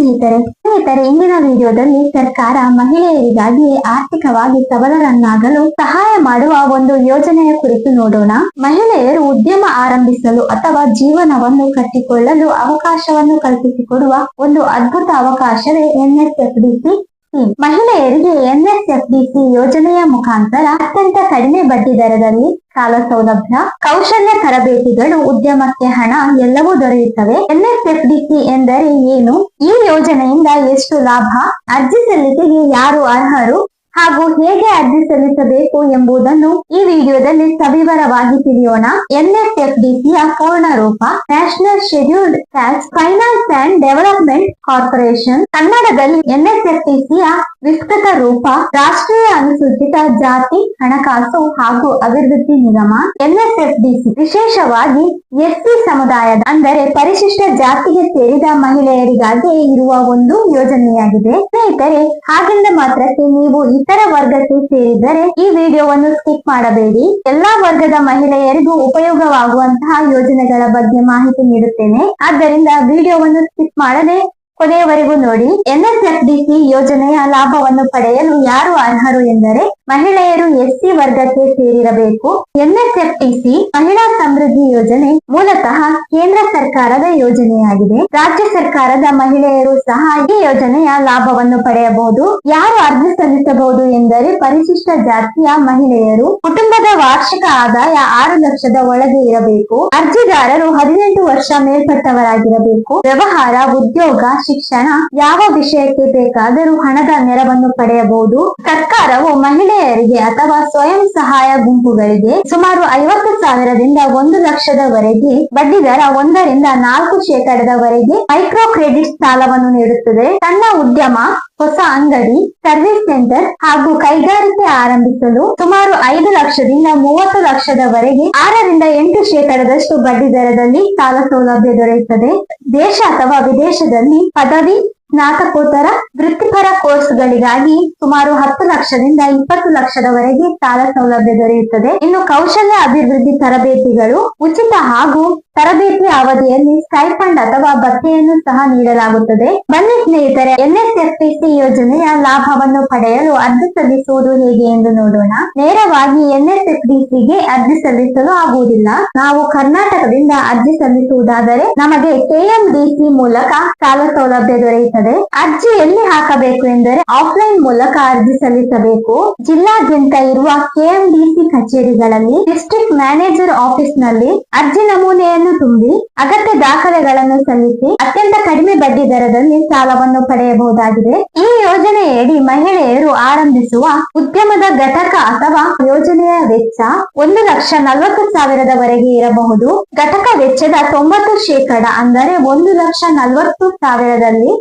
ಸ್ನೇಹಿತರೆ ಸ್ನೇಹಿತರೆ, ಇಂದಿನ ವಿಡಿಯೋದಲ್ಲಿ ಸರ್ಕಾರ ಮಹಿಳೆಯರಿಗಾಗಿ ಆರ್ಥಿಕವಾಗಿ ಸಬಲರನ್ನಾಗಲು ಸಹಾಯ ಮಾಡುವ ಒಂದು ಯೋಜನೆಯ ಕುರಿತು ನೋಡೋಣ. ಮಹಿಳೆಯರು ಉದ್ಯಮ ಆರಂಭಿಸಲು ಅಥವಾ ಜೀವನವನ್ನು ಕಟ್ಟಿಕೊಳ್ಳಲು ಅವಕಾಶವನ್ನು ಕಲ್ಪಿಸಿಕೊಡುವ ಒಂದು ಅದ್ಭುತ ಅವಕಾಶವೇ ಎನ್ಎಸ್ಎಫ್ಡಿಸಿ ಮಹಿಳೆಯರಿಗೆ ಎನ್ಎಸ್ಎಫ್ಡಿಸಿ ಯೋಜನೆಯ ಮುಖಾಂತರ ಅತ್ಯಂತ ಕಡಿಮೆ ಬಡ್ಡಿ ದರದಲ್ಲಿ ಸಾಲ ಸೌಲಭ್ಯ, ಕೌಶಲ್ಯ ತರಬೇತಿಗಳು, ಉದ್ಯಮಕ್ಕೆ ಹಣ ಎಲ್ಲವೂ ದೊರೆಯುತ್ತವೆ. ಎನ್ಎಸ್ಎಫ್ಡಿಸಿ ಎಂದರೆ ಏನು? ಈ ಯೋಜನೆಯಿಂದ ಎಷ್ಟು ಲಾಭ? ಅರ್ಜಿ ಸಲ್ಲಿಕೆಗೆ ಯಾರು ಅರ್ಹರು? ಹಾಗೂ ಹೇಗೆ ಅರ್ಜಿ ಸಲ್ಲಿಸಬೇಕು ಎಂಬುದನ್ನು ಈ ವಿಡಿಯೋದಲ್ಲಿ ಸವಿವರವಾಗಿ ತಿಳಿಯೋಣ. ಎನ್ಎಫ್ಎಫ್ಡಿಸಿಯ ಪೂರ್ಣ ರೂಪ national scheduled caste finance and development corporation ಕನ್ನಡದಲ್ಲಿ ಎನ್ಎಸ್ಎಫ್ಡಿಸಿಯ ವಿಸ್ತೃತ ರೂಪ, ರಾಷ್ಟ್ರೀಯ ಅನುಸೂಚಿತ ಜಾತಿ, ಹಣಕಾಸು ಹಾಗೂ ಅಭಿವೃದ್ಧಿ ನಿಗಮ ಎನ್ಎಸ್ಎಫ್ಡಿಸಿ ವಿಶೇಷವಾಗಿ ಎಸ್ಸಿ ಸಮುದಾಯದ, ಅಂದರೆ ಪರಿಶಿಷ್ಟ ಜಾತಿಗೆ ಸೇರಿದ ಮಹಿಳೆಯರಿಗಾಗಿ ಇರುವ ಒಂದು ಯೋಜನೆಯಾಗಿದೆ. ಸ್ನೇಹಿತರೆ, ಹಾಗೆಂದ ಮಾತ್ರಕ್ಕೆ ನೀವು ಇತರ ವರ್ಗಕ್ಕೆ ಸೇರಿದರೆ ಈ ವಿಡಿಯೋವನ್ನು ಸ್ಕಿಪ್ ಮಾಡಬೇಡಿ. ಎಲ್ಲಾ ವರ್ಗದ ಮಹಿಳೆಯರಿಗೂ ಉಪಯೋಗವಾಗುವಂತಹ ಯೋಜನೆಗಳ ಬಗ್ಗೆ ಮಾಹಿತಿ ನೀಡುತ್ತೇನೆ. ಆದ್ದರಿಂದ ವಿಡಿಯೋವನ್ನು ಸ್ಕಿಪ್ ಮಾಡದೆ ಕೊನೆಯವರೆಗೂ ನೋಡಿ, ಎನ್ಎಸ್ಎಫ್ಡಿಸಿ ಯೋಜನೆಯ ಲಾಭವನ್ನು ಪಡೆಯಲು ಯಾರು ಅರ್ಹರು ಎಂದರೆ ಮಹಿಳೆಯರು ಎಸ್ಸಿ ವರ್ಗಕ್ಕೆ ಸೇರಿರಬೇಕು. ಎನ್ಎಸ್ಎಫ್ಟಿಸಿ ಮಹಿಳಾ ಸಮೃದ್ಧಿ ಯೋಜನೆ ಮೂಲತಃ ಕೇಂದ್ರ ಸರ್ಕಾರದ ಯೋಜನೆಯಾಗಿದೆ. ರಾಜ್ಯ ಸರ್ಕಾರದ ಮಹಿಳೆಯರು ಸಹ ಈ ಯೋಜನೆಯ ಲಾಭವನ್ನು ಪಡೆಯಬಹುದು. ಯಾರು ಅರ್ಜಿ ಸಲ್ಲಿಸಬಹುದು ಎಂದರೆ ಪರಿಶಿಷ್ಟ ಜಾತಿಯ ಮಹಿಳೆಯರು. ಕುಟುಂಬದ ವಾರ್ಷಿಕ ಆದಾಯ ಆರು ಲಕ್ಷದ ಒಳಗೆ ಇರಬೇಕು. ಅರ್ಜಿದಾರರು ಹದಿನೆಂಟು ವರ್ಷ ಮೇಲ್ಪಟ್ಟವರಾಗಿರಬೇಕು. ವ್ಯವಹಾರ, ಉದ್ಯೋಗ ಶಿಕ್ಷಣ ಯಾವ ವಿಷಯಕ್ಕೆ ಬೇಕಾದರೂ ಹಣದ ನೆರವನ್ನು ಪಡೆಯಬಹುದು. ಸರ್ಕಾರವು ಮಹಿಳೆಯರಿಗೆ ಅಥವಾ ಸ್ವಯಂ ಸಹಾಯ ಗುಂಪುಗಳಿಗೆ ಸುಮಾರು ಐವತ್ತು ಸಾವಿರದಿಂದ ಒಂದು ಲಕ್ಷದವರೆಗೆ ಬಡ್ಡಿ ದರ ಒಂದರಿಂದ ನಾಲ್ಕು ಶೇಕಡದವರೆಗೆ ಮೈಕ್ರೋ ಕ್ರೆಡಿಟ್ ಸಾಲವನ್ನು ನೀಡುತ್ತದೆ. ತನ್ನ ಉದ್ಯಮ ಹೊಸ ಅಂಗಡಿ, ಸರ್ವಿಸ್ ಸೆಂಟರ್ ಹಾಗೂ ಕೈಗಾರಿಕೆ ಆರಂಭಿಸಲು ಸುಮಾರು ಐದು ಲಕ್ಷದಿಂದ ಮೂವತ್ತು ಲಕ್ಷದವರೆಗೆ ಆರರಿಂದ ಎಂಟು ಶೇಕಡದಷ್ಟು ಬಡ್ಡಿ ದರದಲ್ಲಿ ಸಾಲ ಸೌಲಭ್ಯ ದೊರೆಯುತ್ತದೆ. ದೇಶ ಅಥವಾ ವಿದೇಶದಲ್ಲಿ ಪದವಿ, ಸ್ನಾತಕೋತ್ತರ, ವೃತ್ತಿಪರ ಕೋರ್ಸ್ಗಳಿಗಾಗಿ ಸುಮಾರು ಹತ್ತು ಲಕ್ಷದಿಂದ ಇಪ್ಪತ್ತು ಲಕ್ಷದವರೆಗೆ ಸಾಲ ಸೌಲಭ್ಯ ದೊರೆಯುತ್ತದೆ. ಇನ್ನು ಕೌಶಲ್ಯ ಅಭಿವೃದ್ಧಿ ತರಬೇತಿಗಳು ಉಚಿತ ಹಾಗೂ ತರಬೇತಿ ಅವಧಿಯಲ್ಲಿ ಸ್ಟೈಫಂಡ್ ಅಥವಾ ಭತ್ಯೆಯನ್ನು ಸಹ ನೀಡಲಾಗುತ್ತದೆ. ಬನ್ನಿ ಸ್ನೇಹಿತರೆ, ಎನ್ಎಸ್ಎಫ್ಟಿಸಿ ಯೋಜನೆಯ ಲಾಭವನ್ನು ಪಡೆಯಲು ಅರ್ಜಿ ಸಲ್ಲಿಸುವುದು ಹೇಗೆ ಎಂದು ನೋಡೋಣ. ನೇರವಾಗಿ ಎನ್ಎಸ್ಎಫ್ಡಿಸಿಗೆ ಅರ್ಜಿ ಸಲ್ಲಿಸಲು ಆಗುವುದಿಲ್ಲ. ನಾವು ಕರ್ನಾಟಕದಿಂದ ಅರ್ಜಿ ಸಲ್ಲಿಸುವುದಾದರೆ ನಮಗೆ ಕೆಎಂಡಿಸಿ ಮೂಲಕ ಸಾಲ ಸೌಲಭ್ಯ ದೊರೆಯುತ್ತದೆ. ಅರ್ಜಿ ಎಲ್ಲಿ ಹಾಕಬೇಕು ಎಂದರೆ ಆಫ್ಲೈನ್ ಮೂಲಕ ಅರ್ಜಿ ಸಲ್ಲಿಸಬೇಕು. ಜಿಲ್ಲಾದ್ಯಂತ ಇರುವ ಕೆಎಂಡಿಸಿ ಕಚೇರಿಗಳಲ್ಲಿ ಡಿಸ್ಟ್ರಿಕ್ಟ್ ಮ್ಯಾನೇಜರ್ ಆಫೀಸ್ನಲ್ಲಿ ಅರ್ಜಿ ನಮೂನೆಯನ್ನು ತುಂಬಿ ಅಗತ್ಯ ದಾಖಲೆಗಳನ್ನು ಸಲ್ಲಿಸಿ ಅತ್ಯಂತ ಕಡಿಮೆ ಬಡ್ಡಿ ದರದಲ್ಲಿ ಸಾಲವನ್ನು ಪಡೆಯಬಹುದಾಗಿದೆ. ಈ ಯೋಜನೆಯಡಿ ಮಹಿಳೆಯರು ಆರಂಭಿಸುವ ಉದ್ಯಮದ ಘಟಕ ಅಥವಾ ಯೋಜನೆಯ ವೆಚ್ಚ ಒಂದು ಲಕ್ಷ ನಲವತ್ತು ಸಾವಿರದವರೆಗೆ ಇರಬಹುದು. ಘಟಕ ವೆಚ್ಚದ ತೊಂಬತ್ತು ಶೇಕಡ ಅಂದರೆ ಒಂದು ಲಕ್ಷ ನಲವತ್ತು ಸಾವಿರದಲ್ಲಿ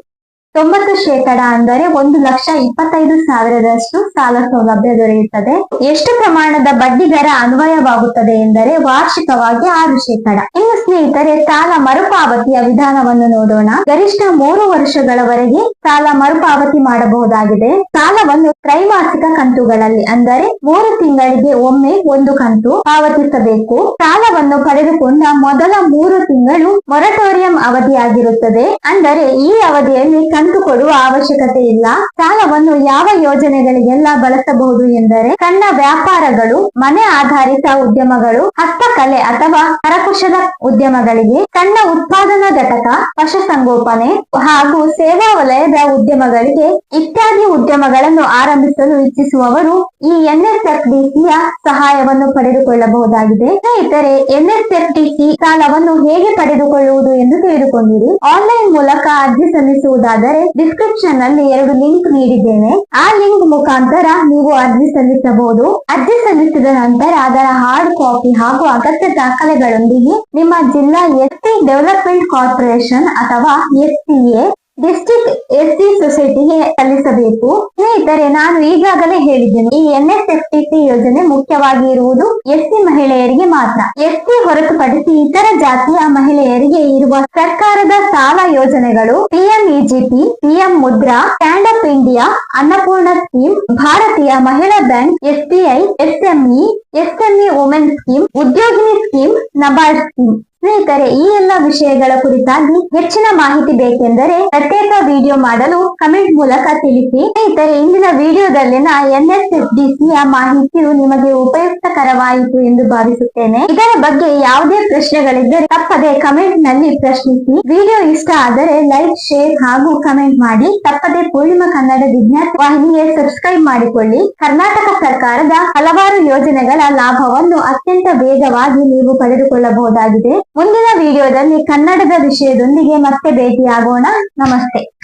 ತೊಂಬತ್ತು ಶೇಕಡ ಅಂದರೆ ಒಂದು ಲಕ್ಷ ಇಪ್ಪತ್ತೈದು ಸಾವಿರದಷ್ಟು ಸಾಲ ಸೌಲಭ್ಯ ದೊರೆಯುತ್ತದೆ. ಎಷ್ಟು ಪ್ರಮಾಣದ ಬಡ್ಡಿ ದರ ಅನ್ವಯವಾಗುತ್ತದೆ ಎಂದರೆ ವಾರ್ಷಿಕವಾಗಿ ಆರು ಶೇಕಡ. ಇನ್ನು ಸ್ನೇಹಿತರೆ, ಸಾಲ ಮರುಪಾವತಿಯ ವಿಧಾನವನ್ನು ನೋಡೋಣ. ಗರಿಷ್ಠ ಮೂರು ವರ್ಷಗಳವರೆಗೆ ಸಾಲ ಮರುಪಾವತಿ ಮಾಡಬಹುದಾಗಿದೆ. ಸಾಲವನ್ನು ತ್ರೈಮಾಸಿಕ ಕಂತುಗಳಲ್ಲಿ ಅಂದರೆ ಮೂರು ತಿಂಗಳಿಗೆ ಒಮ್ಮೆ ಒಂದು ಕಂತು ಪಾವತಿಸಬೇಕು. ಸಾಲವನ್ನು ಪಡೆದುಕೊಂಡ ಮೊದಲ ಮೂರು ತಿಂಗಳು ಮೊರಟೋರಿಯಂ ಅವಧಿಯಾಗಿರುತ್ತದೆ. ಅಂದರೆ ಈ ಅವಧಿಯಲ್ಲಿ ಕಂತು ಕೊಡುವ ಅವಶ್ಯಕತೆ ಇಲ್ಲ. ಸಾಲವನ್ನು ಯಾವ ಯೋಜನೆಗಳಿಗೆಲ್ಲ ಬಳಸಬಹುದು ಎಂದರೆ ಸಣ್ಣ ವ್ಯಾಪಾರಗಳು, ಮನೆ ಆಧಾರಿತ ಉದ್ಯಮಗಳು, ಹಸ್ತಕಲೆ ಅಥವಾ ಕರಕುಶಲ ಉದ್ಯಮಗಳಿಗೆ ಸಣ್ಣ ಉತ್ಪಾದನಾ ಘಟಕ, ಪಶುಸಂಗೋಪನೆ ಹಾಗೂ ಸೇವಾ ವಲಯದ ಉದ್ಯಮಗಳಿಗೆ ಇತ್ಯಾದಿ ಉದ್ಯಮಗಳನ್ನು ಆರಂಭಿಸಲು ಇಚ್ಛಿಸುವವರು ಈ ಎನ್ಎಸ್ಎಫ್ಡಿಸಿಯ ಸಹಾಯವನ್ನು ಪಡೆದುಕೊಳ್ಳಬಹುದಾಗಿದೆ. ಸ್ನೇಹಿತರೆ, ಎನ್ಎಸ್ಎಫ್ಡಿಸಿ ಸಾಲವನ್ನು ಹೇಗೆ ಪಡೆದುಕೊಳ್ಳುವುದು ಎಂದು ತಿಳಿದುಕೊಂಡಿರಿ. ಆನ್ಲೈನ್ ಮೂಲಕ ಅರ್ಜಿ ಸಲ್ಲಿಸುವುದಾದರೆ ಡಿಸ್ಕ್ರಿಪ್ಷನ್ನಲ್ಲಿ ಎರಡು ಲಿಂಕ್ ನೀಡಿದ್ದೇನೆ. ಆ ಲಿಂಕ್ ಮುಖಾಂತರ ನೀವು ಅರ್ಜಿ ಸಲ್ಲಿಸಬಹುದು. ಅರ್ಜಿ ಸಲ್ಲಿಸಿದ ನಂತರ ಅದರ ಹಾರ್ಡ್ ಕಾಪಿ ಹಾಗೂ ಅಗತ್ಯ ದಾಖಲೆಗಳೊಂದಿಗೆ ನಿಮ್ಮ ಜಿಲ್ಲಾ ಎಸ್ಟಿ ಡೆವಲಪ್ಮೆಂಟ್ ಕಾರ್ಪೊರೇಷನ್ ಅಥವಾ ಎಸ್ಟಿಎ ಡಿಸ್ಟ್ರಿಕ್ಟ್ ಎಸ್ಸಿ ಸೊಸೈಟಿಗೆ ಸಲ್ಲಿಸಬೇಕು ಸ್ನೇಹಿತರೆ, ನಾನು ಈಗಾಗಲೇ ಹೇಳಿದ್ದೇನೆ, ಈ ಎನ್ಎಸ್ಎಫ್ಟಿಸಿ ಯೋಜನೆ ಮುಖ್ಯವಾಗಿ ಇರುವುದು ಎಸ್ಸಿ ಮಹಿಳೆಯರಿಗೆ ಮಾತ್ರ. ಎಸ್ ಸಿ ಹೊರತುಪಡಿಸಿ ಇತರ ಜಾತಿಯ ಮಹಿಳೆಯರಿಗೆ ಇರುವ ಸರ್ಕಾರದ ಸಾಲ ಯೋಜನೆಗಳು PM EGP PM Mudra stand up India Annapurna scheme, Bharatiya Mahila bank SBI SME SME women scheme, Udyogini scheme, NABARD scheme. ಸ್ನೇಹಿತರೆ, ಈ ಎಲ್ಲ ವಿಷಯಗಳ ಕುರಿತಾಗಿ ಹೆಚ್ಚಿನ ಮಾಹಿತಿ ಬೇಕೆಂದರೆ ಪ್ರತ್ಯೇಕ ವಿಡಿಯೋ ಮಾಡಲು ಕಮೆಂಟ್ ಮೂಲಕ ತಿಳಿಸಿ. ಸ್ನೇಹಿತರೆ, ಇಂದಿನ ವಿಡಿಯೋದಲ್ಲಿನ ಎನ್ಎಸ್ಎಸ್ಡಿಸಿಯ ಮಾಹಿತಿಯು ನಿಮಗೆ ಉಪಯುಕ್ತಕರವಾಯಿತು ಎಂದು ಭಾವಿಸುತ್ತೇನೆ. ಇದರ ಬಗ್ಗೆ ಯಾವುದೇ ಪ್ರಶ್ನೆಗಳಿದ್ದರೆ ತಪ್ಪದೆ ಕಮೆಂಟ್ನಲ್ಲಿ ಪ್ರಶ್ನಿಸಿ. ವಿಡಿಯೋ ಇಷ್ಟ ಆದರೆ ಲೈಕ್, ಶೇರ್ ಹಾಗೂ ಕಮೆಂಟ್ ಮಾಡಿ. ತಪ್ಪದೆ ಪೂರ್ಣಿಮಾ ಕನ್ನಡ ವಿಜ್ಞಾನ ವಾಹಿನಿಗೆ ಸಬ್ಸ್ಕ್ರೈಬ್ ಮಾಡಿಕೊಳ್ಳಿ. ಕರ್ನಾಟಕ ಸರ್ಕಾರದ ಹಲವಾರು ಯೋಜನೆಗಳ ಲಾಭವನ್ನು ಅತ್ಯಂತ ವೇಗವಾಗಿ ನೀವು ಪಡೆದುಕೊಳ್ಳಬಹುದಾಗಿದೆ. ಮುಂದಿನ ವಿಡಿಯೋದಲ್ಲಿ ಕನ್ನಡದ ವಿಷಯದೊಂದಿಗೆ ಮತ್ತೆ ಭೇಟಿಯಾಗೋಣ. ನಮಸ್ತೆ.